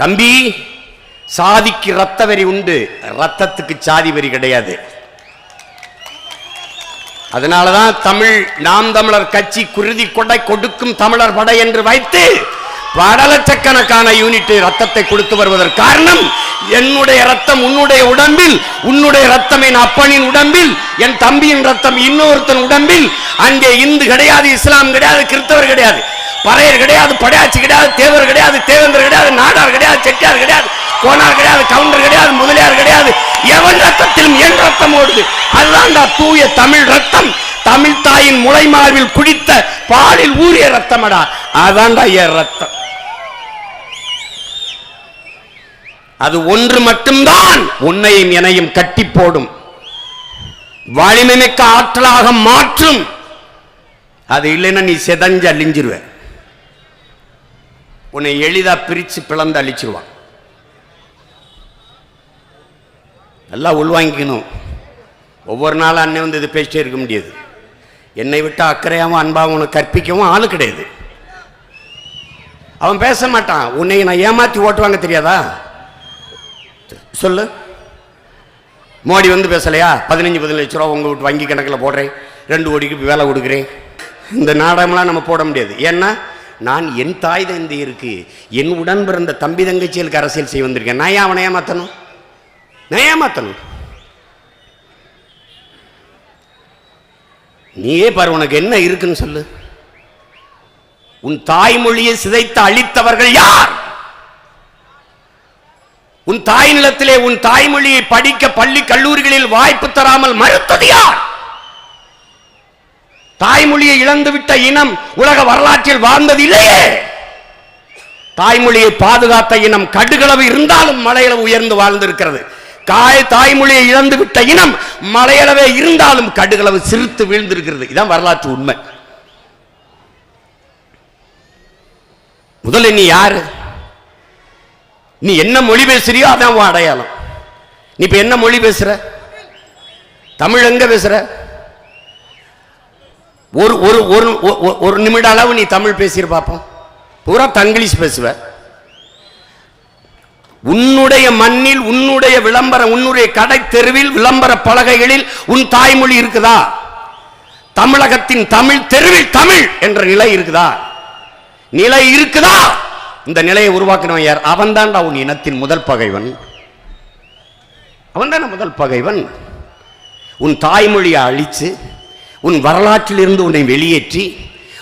தம்பி சாதிக்கு ரத்த வரி உண்டு. ரத்தத்துக்கு சாதி வரி கிடையாது. அதனாலதான் தமிழ் நாம் தமிழர் கட்சி குருதி கொடை கொடுக்கும் தமிழர் படை என்று வைத்து பல லட்சக்கணக்கான யூனிட் ரத்தத்தை கொடுத்து வருவதற்கு காரணம் என்னுடைய ரத்தம் உன்னுடைய உடம்பில் உன்னுடைய ரத்தம் என் அப்பனின் உடம்பில் என் தம்பியின் ரத்தம் இன்னொருத்தன் உடம்பில். அங்கே இந்து கிடையாது இஸ்லாம் கிடையாது கிறிஸ்தவர் கிடையாது. பறையர் கிடையாது படையாச்சி கிடையாது தேவர் கிடையாது தேவேந்தர் கிடையாது நாடார் கிடையாது செட்டியார் கிடையாது கோனார் கிடையாது கவுண்டர் கிடையாது முதலியார் கிடையாது. எவன் ரத்தத்திலும் என் ரத்தம் ஓடுது? அதுதான்டா தூய தமிழ் ரத்தம் தமிழ் தாயின் முளை மார்பில் குடித்த பாலில் ஊறிய ரத்தமடா அதான்டா என் ரத்தம் அது ஒன்று மட்டும்தான். உன்னையும் எனையும் கட்டி போடும். வலிமைமிக்க ஆற்றலாக மாற்றும். அது இல்லைன்னா நீ செதஞ்சு அழிஞ்சிருவ. உன்னை எளிதா பிரிச்சு பிளந்து அழிச்சிருவான். நல்லா உள்வாங்கிக்கணும் ஒவ்வொரு நாளும் அண்ணன் வந்து இது பேசிட்டே இருக்க முடியாது. என்னை விட்டு அக்கறையாகவும் அன்பாகவும் உனக்கு கற்பிக்கவும் ஆளு கிடையாது. அவன் பேச மாட்டான். உன்னை நான் ஏமாத்தி ஓட்டுவாங்க தெரியாதா? சொல்லு. மோடி வந்து பேசலையா? பதினஞ்சு பதினஞ்சு ரூபா உங்கள் வீட்டு வங்கி கணக்கில் போடுறேன். ரெண்டு கோடிக்கு வேலை கொடுக்குறேன். இந்த நாடகம்லாம் நம்ம போட முடியாது. ஏன்னா நான் என் தாய் தந்தி இருக்குது என் உடன் பிறந்த தம்பி தங்கச்சிகளுக்கு அரசியல் செய்ய வந்திருக்கேன். நான் ஏன் அவனை ஏமாத்தணும்? நான் ஏமாத்தணும். நீயே பாரு உனக்கு என்ன இருக்குன்னு சொல்லு. உன் தாய்மொழியை சிதைத்து அழித்தவர்கள் யார்? உன் தாய் நிலத்திலே உன் தாய்மொழியை படிக்க பள்ளி கல்லூரிகளில் வாய்ப்பு தராமல் மறுத்தது யார்? தாய்மொழியை இழந்துவிட்ட இனம் உலக வரலாற்றில் வாழ்ந்தது இல்லையே. தாய்மொழியை பாதுகாத்த இனம் கடுகளவு இருந்தாலும் மலையளவு உயர்ந்து வாழ்ந்திருக்கிறது. காய் தாய்மொழியை இழந்து விட்ட இனம் மலையளவே இருந்தாலும் கடுகளவு சிரித்து வீழ்ந்திருக்கிறது. இதான் வரலாற்று உண்மை. முதல்ல நீ யாரு? நீ என்ன மொழி பேசுறியோ அதான் உன் அடையாளம். நீ இப்போ என்ன மொழி பேசுற? தமிழ் எங்க பேசுற? ஒரு ஒரு ஒரு ஒரு- நிமிட அளவு நீ தமிழ் பேசிடு பார்ப்போம் பூரா தங்கிலீஷ் பேசுவ. உன்னுடைய மண்ணில் உன்னுடைய விளம்பரம் உன்னுடைய கடை தெருவில் விளம்பர பலகைகளில் உன் தாய்மொழி இருக்குதா? தமிழகத்தின் தமிழ் தெருவில் தமிழ் என்ற நிலை இருக்குதா? நிலை இருக்குதா? இந்த நிலையை உருவாக்கினவன் யார் அவன் தான்டா உன் இனத்தின் முதல் பகைவன். அவன் முதல் பகைவன். உன் தாய்மொழியை அழித்து உன் வரலாற்றிலிருந்து உன்னை வெளியேற்றி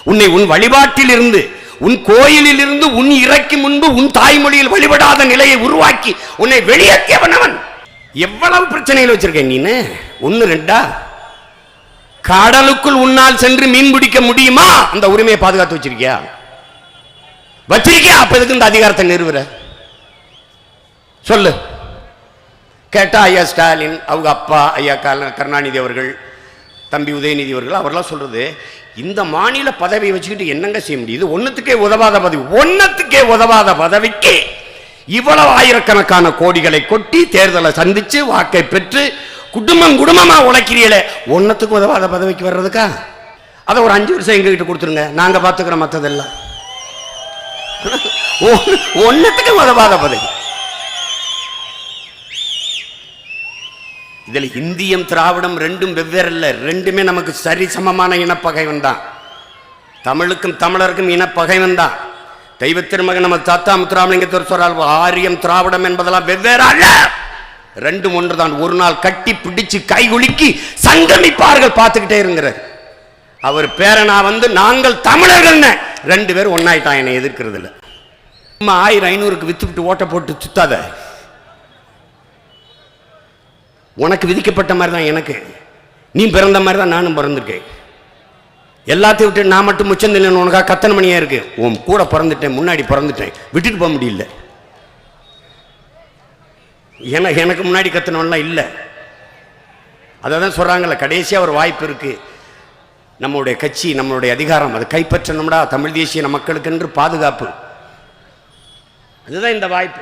உன்னை உன் வழிபாட்டிலிருந்து உன் கோயிலிலிருந்து உன் இறக்கி முன்பு உன் தாய்மொழியில் வழிபடாத நிலையை உருவாக்கி உன்னை வெளியேற்றியவன் அவன். எவ்வளவு பிரச்சனைகள் வச்சிருக்கேன் நீனு? ஒன்னு ரெண்டா? கடலுக்குள் உன்னால் சென்று மீன் பிடிக்க முடியுமா? அந்த உரிமையை பாதுகாத்து வச்சிருக்கியா? வச்சிருக்கியா? அப்ப எதுக்கு இந்த அதிகாரத்தை நிறுவுற? சொல்லு. கேட்டா ஐயா ஸ்டாலின் அவங்க அப்பா ஐயா கால கருணாநிதி அவர்கள் தம்பி உதயநிதி அவர்கள் அவர்லாம் சொல்றது இந்த மாநில பதவியை வச்சுக்கிட்டு என்னங்க செய்ய முடியுது ஒன்னத்துக்கே உதவாத பதவி ஒன்னத்துக்கே உதவாத பதவிக்கு இவ்வளவு ஆயிரக்கணக்கான கோடிகளை கொட்டி தேர்தலை சந்திச்சு வாக்கை பெற்று குடும்பம் குடும்பமா உழைக்கிறீங்களே ஒன்னத்துக்கு உதவாத பதவிக்கு வர்றதுக்கா? அதை ஒரு அஞ்சு வருஷம் எங்ககிட்ட கொடுத்துருங்க. நாங்க பார்த்துக்கிறோம் மற்றதெல்லாம் ஒன்னத்துக்கு உதவாத பதவி இதில் இந்தியம் திராவிடம் ரெண்டும் வெவ்வேறு இல்லை ரெண்டுமே நமக்கு சரி சமமான இனப்பகைவன் தான். தமிழுக்கும் தமிழருக்கும் இனப்பகைவன் தான். தெய்வ திருமகன் நம்ம தாத்தா முத்துராமலிங்கத்தர் சொல்றால் ஆரியம் திராவிடம் என்பதெல்லாம் வெவ்வேறு அல்ல. ரெண்டும் ஒன்றுதான். ஒரு நாள் கட்டி பிடிச்சு கை குலுக்கி சங்கமிப்பார்கள் பார்த்துக்கிட்டே இருங்கிறார். அவர் பேரனா வந்து நாங்கள் தமிழர்கள் ரெண்டு பேரும் ஒன்றாயிட்டான் என்னை எதிர்க்கிறதுல. இல்லை சும்மா ஆயிரம் ஐநூறுக்கு விற்றுவிட்டு ஓட்டை போட்டு சுத்தாத. உனக்கு விதிக்கப்பட்ட மாதிரி தான் எனக்கு. நீ பிறந்த மாதிரி தான் நானும் பிறந்திருக்கேன். எல்லாத்தையும் விட்டு நான் மட்டும் முச்சிருந்தேன் இல்லைன்னு உனக்காக கத்தன மணியாக இருக்கு? உன் கூட பிறந்துட்டேன் முன்னாடி பிறந்துட்டேன். விட்டுட்டு போக முடியல. என எனக்கு முன்னாடி கத்தனவன்லாம் இல்லை. அதை தான் சொல்கிறாங்கல்ல கடைசியாக ஒரு வாய்ப்பு இருக்குது நம்மளுடைய கட்சி நம்மளுடைய அதிகாரம் அதை கைப்பற்றணும்டா. தமிழ் தேசிய மக்களுக்கென்று பாதுகாப்பு. அதுதான் இந்த வாய்ப்பு.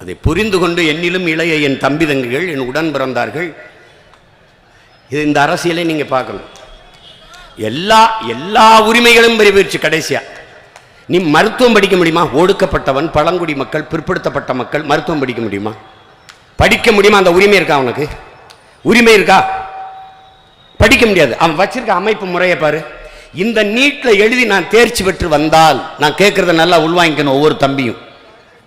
அதை புரிந்து கொண்டு என்னிலும் இளைய என் தம்பிதங்குகள் என் உடன் பிறந்தார்கள். இது இந்த அரசியலை நீங்கள் பார்க்கணும். எல்லா எல்லா உரிமைகளும் பெரிய கடைசியாக கடைசியா. நீ மருத்துவம் படிக்க முடியுமா? ஒடுக்கப்பட்டவன் பழங்குடி மக்கள் பிற்படுத்தப்பட்ட மக்கள் மருத்துவம் படிக்க முடியுமா? படிக்க முடியுமா? அந்த உரிமை இருக்கா அவனுக்கு உரிமை இருக்கா? படிக்க முடியாது. அவன் வச்சிருக்க அமைப்பு முறையை பாரு. இந்த நீட்டில் எழுதி நான் தேர்ச்சி பெற்று வந்தால் நான் கேட்குறத நல்லா உள்வாங்கிக்கணும் ஒவ்வொரு தம்பியும்.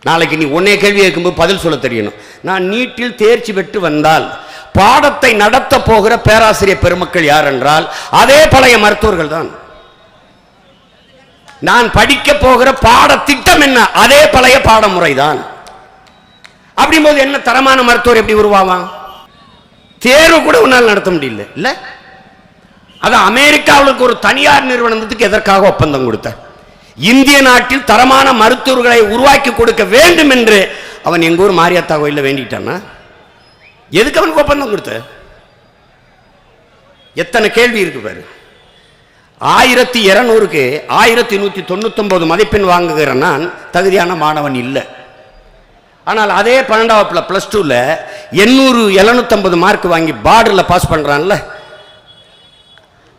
நாளைக்கு நீ ஒன்னே கேள்வி கேட்கும்போது பதில் சொல்ல தெரியணும். நான் நீட்டில் தேர்ச்சி பெற்று வந்தால் பாடத்தை நடத்த போகிற பேராசிரியர் பெருமக்கள் யார் என்றால் அதே பழைய மருத்துவர்கள் தான். நான் படிக்க போகிற பாடத்திட்டம் என்ன? அதே பழைய பாடமுறை தான். அப்படிங்கும்போது என்ன தரமான மருத்துவர் எப்படி உருவாவான்? தேர்வு கூட உன்னால் நடத்த முடியல. இல்ல? அது அமெரிக்காவுக்கு ஒரு தனியார் நிறுவனத்துக்கு எதற்காக ஒப்பந்தம் கொடுத்த இந்திய நாட்டில் தரமான மருத்துவர்களை உருவாக்கி கொடுக்க வேண்டும் என்று அவன் எங்கள் ஊர் மாரியாத்தா கோயிலில் வேண்டிக்கிட்டான்னா? எதுக்கு அவனுக்கு ஒப்பந்தம் கொடுத்த? எத்தனை கேள்வி இருக்கு பாரு. ஆயிரத்தி இரநூறுக்கு ஆயிரத்தி நூற்றி தொண்ணூத்தொம்பது மதிப்பெண் வாங்குகிற நான் தகுதியான மாணவன் இல்லை. ஆனால் அதே பன்னெண்டாவது ப்ளஸ் டூவில் எண்ணூறு எழுநூத்தம்பது மார்க் வாங்கி பார்டரில் பாஸ் பண்ணுறான்ல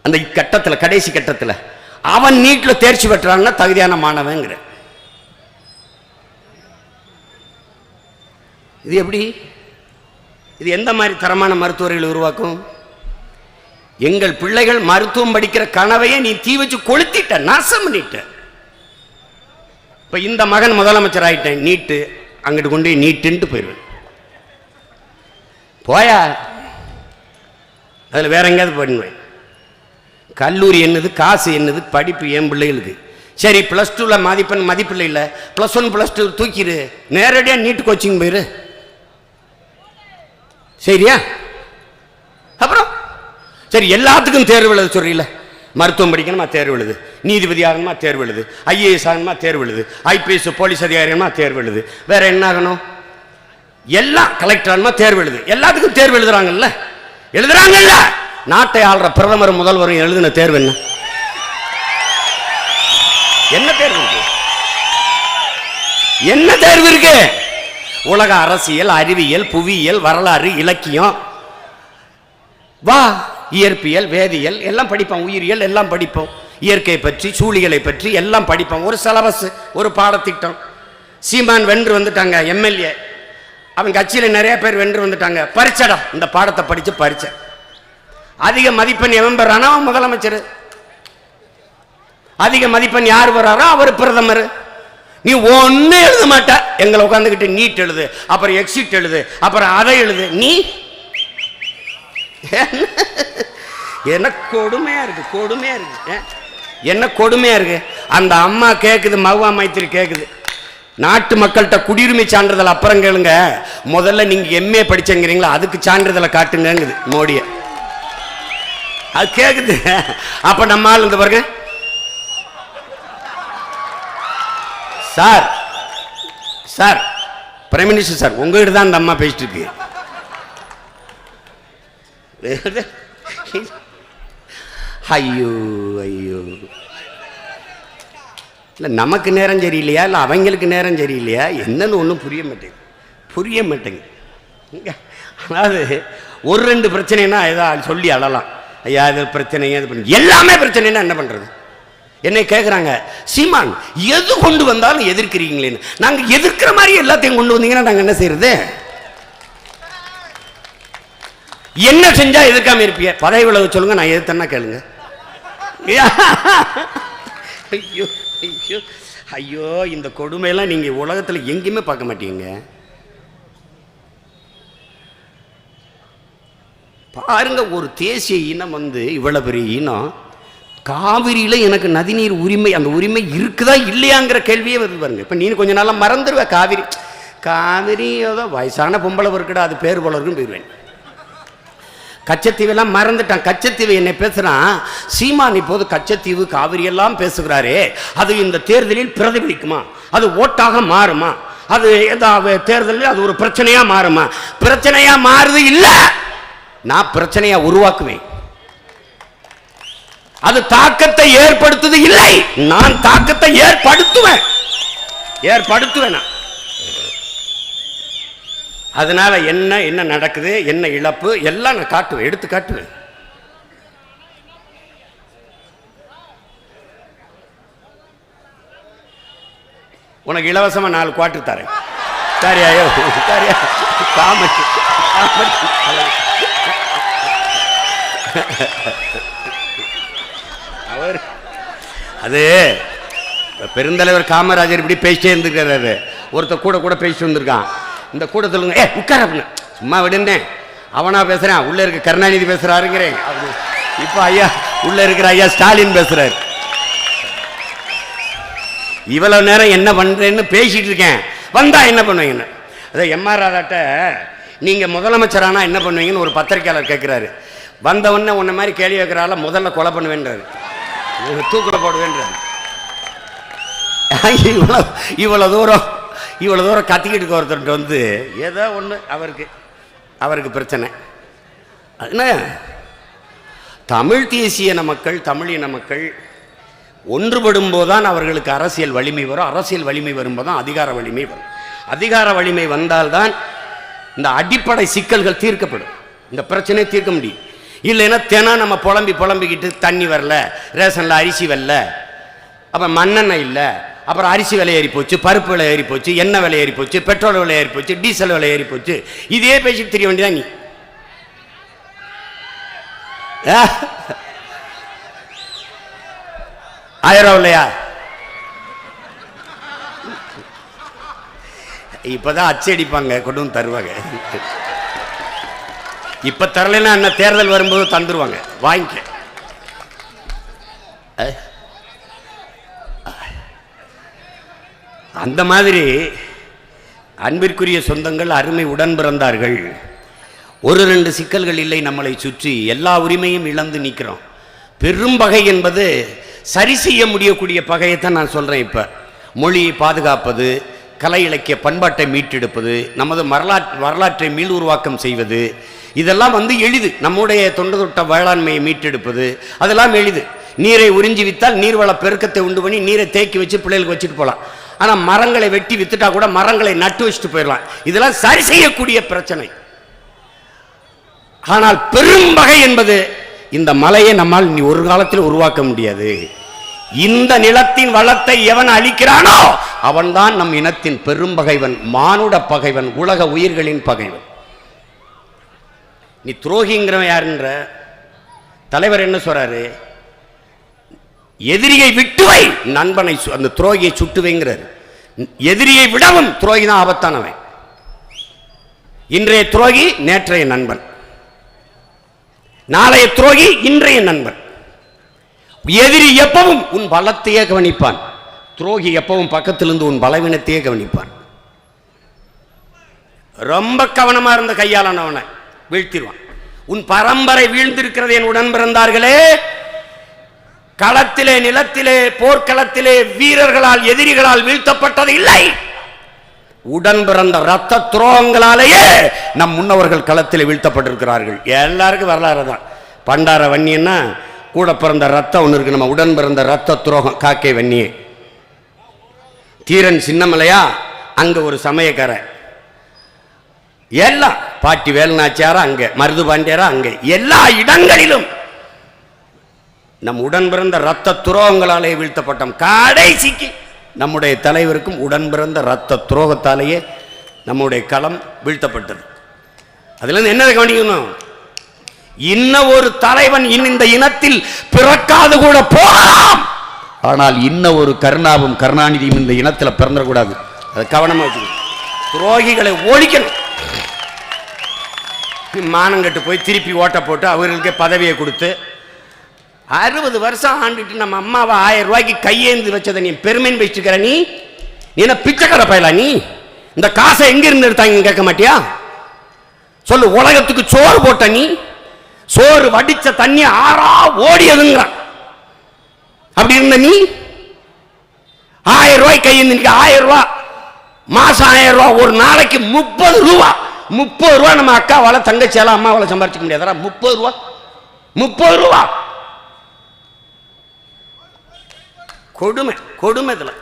அந்த கட்டத்தில் கடைசி கட்டத்தில். அவன் நீட்டில் தேர்ச்சி பெற்றான்னா தகுதியான மாணவங்கிற இது எப்படி? இது எந்த மாதிரி தரமான மருத்துவர்கள் உருவாக்கும்? எங்கள் பிள்ளைகள் மருத்துவம் படிக்கிற கனவையே நீ தீ வச்சு கொளுத்திட்ட நாசம் பண்ணிட்ட. இப்ப இந்த மகன் முதலமைச்சர் ஆயிட்டேன் நீட்டு. அங்கிட்டு கொண்டு போய் நீட்டுன்ட்டு போயிடுவேன். போயா? அதில் வேற எங்கேயாவது பண்ணுவேன் கல்லூரி என்னது காசு என்னது படிப்பு என் பிள்ளைகளுக்கு? சரி ப்ளஸ் டூவில் மதிப்பெண் மதிப்பில்லை இல்லை. ப்ளஸ் ஒன் ப்ளஸ் டூ தூக்கிடு. நேரடியாக நீட்டு கோச்சிங் போயிரு. சரியா? அப்புறம்? சரி எல்லாத்துக்கும் தேர்வு எழுத சொல்றீல மருத்துவம் படிக்கணுமா தேர்வு எழுது. நீதிபதி ஆகணுமா தேர்வு எழுது. ஐஏஎஸ் ஆகணுமா தேர்வு எழுது. ஐபிஎஸ் போலீஸ் அதிகாரிமா தேர்வு எழுது. வேற என்ன ஆகணும்? எல்லாம் கலெக்டர் ஆகணுமா தேர்வு எழுது. எல்லாத்துக்கும் தேர்வு எழுதுறாங்கல்ல. எழுதுறாங்கல்ல. நாட்டை ஆள்ற பிரதமர் முதல்வரும் எழுதின தேர்வு என்ன? என்ன தேர்வு இருக்கு? என்ன தேர்வு இருக்கு? உலக அரசியல் அறிவியல் புவியியல் வரலாறு இலக்கியம். வா இயற்பியல் வேதியியல் எல்லாம் படிப்போம் உயிரியல் எல்லாம் படிப்போம். இயற்கை பற்றி சூழிகளை பற்றி எல்லாம் படிப்போம். ஒரு சிலபஸ் ஒரு பாடத்திட்டம். சீமான் வென்று வந்துட்டாங்க எம்எல்ஏ அவன் கட்சியில் நிறைய பேர் வென்று வந்துட்டாங்க. பரிச்சடா இந்த பாடத்தை படித்து பரிச்சை அதிக மதிப்பெண் எவன் பெறானோ? அவன் முதலமைச்சர். அதிக மதிப்பெண் யார் வர்றாரோ அவர் பிரதமர். நீ ஒன்று எழுத மாட்ட. எங்களை உட்காந்துக்கிட்டு நீட் எழுது அப்புறம் எக்ஸிட் எழுது அப்புறம் அதை எழுது. நீ? என்ன? கொடுமையா இருக்கு கொடுமையா இருக்கு என்ன கொடுமையா இருக்கு? அந்த அம்மா கேட்குது மகுவா மைத்திரி கேட்குது நாட்டு மக்கள்கிட்ட குடியுரிமை சான்றிதழ் அப்புறம் கேளுங்க. முதல்ல நீங்க எம்ஏ படிச்சங்கிறீங்களா அதுக்கு சான்றிதழை காட்டுங்கங்குது மோடியை. அது கேக்குது. அப்ப நம்ம ஆள் இந்த பாருங்க. Sir sir prime minister sir உங்ககிட்ட தான் அந்த அம்மா பேசிட்டு இருக்கு. ஐயோ ஐயோ. இல்லை நமக்கு நேரம் சரியில்லையா? இல்லை அவங்களுக்கு நேரம் சரியில்லையா? என்னன்னு ஒன்றும் புரிய மாட்டேங்குது. புரிய மாட்டேங்குது. அதாவது ஒரு ரெண்டு பிரச்சனைனா ஏதாவது சொல்லி அழலாம். ஐயா இது பிரச்சனையே இது பண்ணி எல்லாமே பிரச்சனைன்னா என்ன பண்ணுறது என்னை கேட்குறாங்க சீமான் எது கொண்டு வந்தாலும் எதிர்க்கிறீங்களேன்னு நாங்கள் எதிர்க்கிற மாதிரி எல்லாத்தையும் கொண்டு வந்தீங்கன்னா நாங்கள் என்ன செய்யறது? என்ன செஞ்சா எதிர்க்காம இருப்பீங்க? பதவி விலக சொல்லுங்க நான் எதிர்த்தேன்னா கேளுங்க. ஐயோ ஐயோ. ஐயோ இந்த கொடுமையெல்லாம் நீங்க உலகத்துல எங்கேயுமே பார்க்க மாட்டீங்க. பாருங்க ஒரு தேசிய இனம் வந்து இவ்வளவு பெரிய இனம் காவிரியில எனக்கு நதிநீர் உரிமை அந்த உரிமை இருக்குதா இல்லையாங்கிற கேள்வியே வருது பாருங்க. இப்போ நீ கொஞ்ச நாளாக மறந்துடுவ காவிரி. காவிரி ஏதோ வயசான பொம்பளை இருக்குடா அது பேர் போல இருக்குன்னு போயிடுவேன் கச்சத்தீவெல்லாம் மறந்துட்டான் கச்சத்தீவு என்னை பேசுகிறான் சீமான் இப்போது கச்சத்தீவு காவிரியெல்லாம் பேசுகிறாரே அது இந்த தேர்தலில் பிரதிபலிக்குமா? அது ஓட்டாக மாறுமா? அது தேர்தலில் அது ஒரு பிரச்சனையாக மாறுமா? பிரச்சனையாக மாறுது இல்லை! நான் பிரச்சனையை உருவாக்குவேன். அது தாக்கத்தை ஏற்படுத்துது இல்லை. நான் தாக்கத்தை ஏற்படுத்துவேன். ஏற்படுத்துவேன்? நான் அதனால என்ன என்ன நடக்குது என்ன இழப்பு எல்லாம் நான் காட்டுவேன் எடுத்து காட்டுவேன். உனக்கு இலவசமா நாலு குவாட்டு தரேன். சரியா ஐயோ சரியா காமெடி காமெடி. அவர். அது பெருந்தலைவர் காமராஜர் இப்படி பேசிட்டே இருந்திருக்காரு ஒருத்தர் கூட கூட பேசிட்டு வந்திருக்கான். இந்த கூட சொல்லுங்க ஏ உட்கார சும்மா விடுந்தேன் அவனா பேசுறேன். உள்ள இருக்க கருணாநிதி பேசுறாருங்கிறேன். அப்படி. இப்ப ஐயா உள்ள இருக்கிற ஐயா ஸ்டாலின் பேசுறாரு. இவ்வளவு நேரம் என்ன பண்றேன்னு பேசிட்டு இருக்கேன். வந்தா என்ன பண்ணுவீங்கன்னு. எம் எம்ஆர் ராதாட்ட நீங்க முதலமைச்சரானா என்ன பண்ணுவீங்கன்னு ஒரு பத்திரிக்கையாளர் கேட்கிறாரு வந்த உன்ன மாதிரி கேள்வி வைக்கிறால முதல்ல கொலை பண்ணுவேன்றாரு. தூக்கில் போடுவேன்றாரு. இவ்வளோ இவ்வளோ தூரம் இவ்வளோ தூரம் கத்திக்கிட்டு ஒருத்தர்கிட்ட வந்து ஏதோ ஒன்று அவருக்கு அவருக்கு பிரச்சனை. என்ன? தமிழ் தேசியன மக்கள் தமிழின மக்கள் ஒன்றுபடும் போதுதான் அவர்களுக்கு அரசியல் வலிமை வரும். அரசியல் வலிமை வரும்போது தான் அதிகார வலிமை வரும். அதிகார வலிமை வந்தால்தான் இந்த அடிப்படை சிக்கல்கள் தீர்க்கப்படும். இந்த பிரச்சனை தீர்க்க முடியும். இல்லைன்னா தினம் நம்ம புலம்பி புலம்பிக்கிட்டு தண்ணி வரல ரேஷனில் அரிசி வரல அப்புறம் மண்ணெண்ணெய் இல்லை அப்புறம் அரிசி விலை ஏறி போச்சு பருப்பு விலை ஏறி போச்சு எண்ணெய் விலை ஏறி போச்சு பெட்ரோல் விலை ஏறி போச்சு டீசல் விலை ஏறி போச்சு. இதே பேசிட்டு தெரிய வேண்டியதான் நீ? ஆயிரம் இல்லையா? இப்பதான் அச்சடிப்பாங்க கொண்டு வந்து தருவாங்க. இப்ப தரலைன்னா என்ன தேர்தல் வரும்போது தந்துருவாங்க. வாங்கிக்க. அந்த மாதிரி அன்பிற்குரிய சொந்தங்கள் அருமை உடன் பிறந்தார்கள். ஒரு ரெண்டு சிக்கல்கள் இல்லை நம்மளை சுற்றி. எல்லா உரிமையும் இழந்து நிற்கிறோம் பெரும் பகை என்பது சரி செய்ய முடியக்கூடிய பகையைத்தான் நான் சொல்கிறேன் இப்போ. மொழியை பாதுகாப்பது கலை இலக்கிய பண்பாட்டை மீட்டெடுப்பது நமது வரலாற்று வரலாற்றை மீள் உருவாக்கம் செய்வது இதெல்லாம் வந்து எளிது. நம்முடைய தொண்டு தொட்ட வேளாண்மையை மீட்டெடுப்பது அதெல்லாம் எளிது. நீரை உறிஞ்சி வித்தால் நீர்வள பெருக்கத்தை உண்டு பண்ணி நீரை தேக்கி வச்சு பிள்ளைகளுக்கு வச்சுட்டு போகலாம். ஆனால் மரங்களை வெட்டி வித்துட்டா கூட மரங்களை நட்டு வச்சுட்டு போயிடலாம். இதெல்லாம் சரி செய்யக்கூடிய பிரச்சனை. ஆனால் பெரும் வகை என்பது இந்த மலையை நம்மால் நீ ஒரு காலத்தில் உருவாக்க முடியாது. இந்த நிலத்தின் வளத்தை எவன் அழிக்கிறானோ அவன்தான் நம் இனத்தின் பெரும் பகைவன் மானுட பகைவன் உலக உயிர்களின் பகைவன். நீ துரோகிங்கிறவன் யாருன்ற? தலைவர் என்ன சொல்றாரு? எதிரியை விட்டு வை! நண்பனை சு- அந்த துரோகியை சுட்டுவைங்கிறார் எதிரியை விடவும் துரோகி தான் ஆபத்தானவன். இன்றைய துரோகி நேற்றைய நண்பன். நாளைய துரோகி இன்றைய நண்பன். எதிரி எப்பவும் உன் பலத்தையே கவனிப்பான். துரோகி எப்பவும் பக்கத்திலிருந்து உன் பலவீனத்தையே கவனிப்பான். ரொம்ப கவனமா இருந்த கையாளனவனை வீழ்த்திடுவான் உன் பரம்பரை வீழ்ந்திருக்கிறது என் உடன் பிறந்தார்களே களத்திலே நிலத்திலே போர்க்களத்திலே வீரர்களால் எதிரிகளால் வீழ்த்தப்பட்டது இல்லை. உடன் பிறந்த ரத்த துரோகங்களாலேயே நம் முன்னவர்கள் களத்தில் வீழ்த்தப்பட்டிருக்கிறார்கள். எல்லாருக்கும் வரலாறு தான். பண்டார வன்னியன்னா கூட பிறந்த ரத்தம் ஒன்று இருக்கு நம்ம உடன் பிறந்த ரத்த துரோகம் காக்கை வன்னியே. தீரன் சின்னமலையா அங்க ஒரு சமயக்காரன் எல்லாம். பாட்டி வேலுநாச்சியாரா அங்க மருது பாண்டியரா அங்க. எல்லா இடங்களிலும் நம் உடன் பிறந்த ரத்த துரோகங்களாலே வீழ்த்தப்பட்டோம். கடைசிக்கு நம்முடைய தலைவருக்கும் உடன் பிறந்த ரத்த துரோகத்தாலேயே நம்முடைய களம் வீழ்த்தப்பட்டது. அதுல இருந்து என்ன கவனிக்கணும்? இன்ன ஒரு தலைவன் இன் இந்த இனத்தில் பிறக்காது கூட போகலாம். ஆனால் இன்ன ஒரு கருணாவும் கருணாநிதியும் இந்த இனத்தில் பிறந்துடக்கூடாது. அதை கவனமா வச்சுக்கணும். துரோகிகளை ஒழிக்கணும். மானங்கட்டு போய் திருப்பி ஓட்ட போட்டு அவர்களுக்கே பதவியை கொடுத்து அறுபது வருஷம் ஆண்டுட்டு நம்ம அம்மாவை ஆயிரம் ரூபாய்க்கு கையேந்து வச்சதை நீ பெருமைன்னு வச்சுக்கிற நீ? என்ன பிச்சைக்கார பயலா நீ? இந்த காசை எங்க இருந்து எடுத்தாங்க கேட்க மாட்டியா? சொல்லு உலகத்துக்கு சோறு போட்ட நீ? சோறு வடிச்ச தண்ணி ஆறா ஓடியதுங்கிற. அப்படி இருந்த நீ? ஆயிரம் ரூபாய் கையேந்து ஆயிரம் ரூபாய் மாசம் ஆயிரம் ரூபாய் ஒரு நாளைக்கு முப்பது ரூபா. முப்பது ரூபா நம்ம அக்காவால தங்கச்சியால அம்மாவால சம்பாரிச்சிக்க முடியாதா. முப்பது ரூபா. முப்பது ரூபா. கொடுமை கொடுமை இதுல.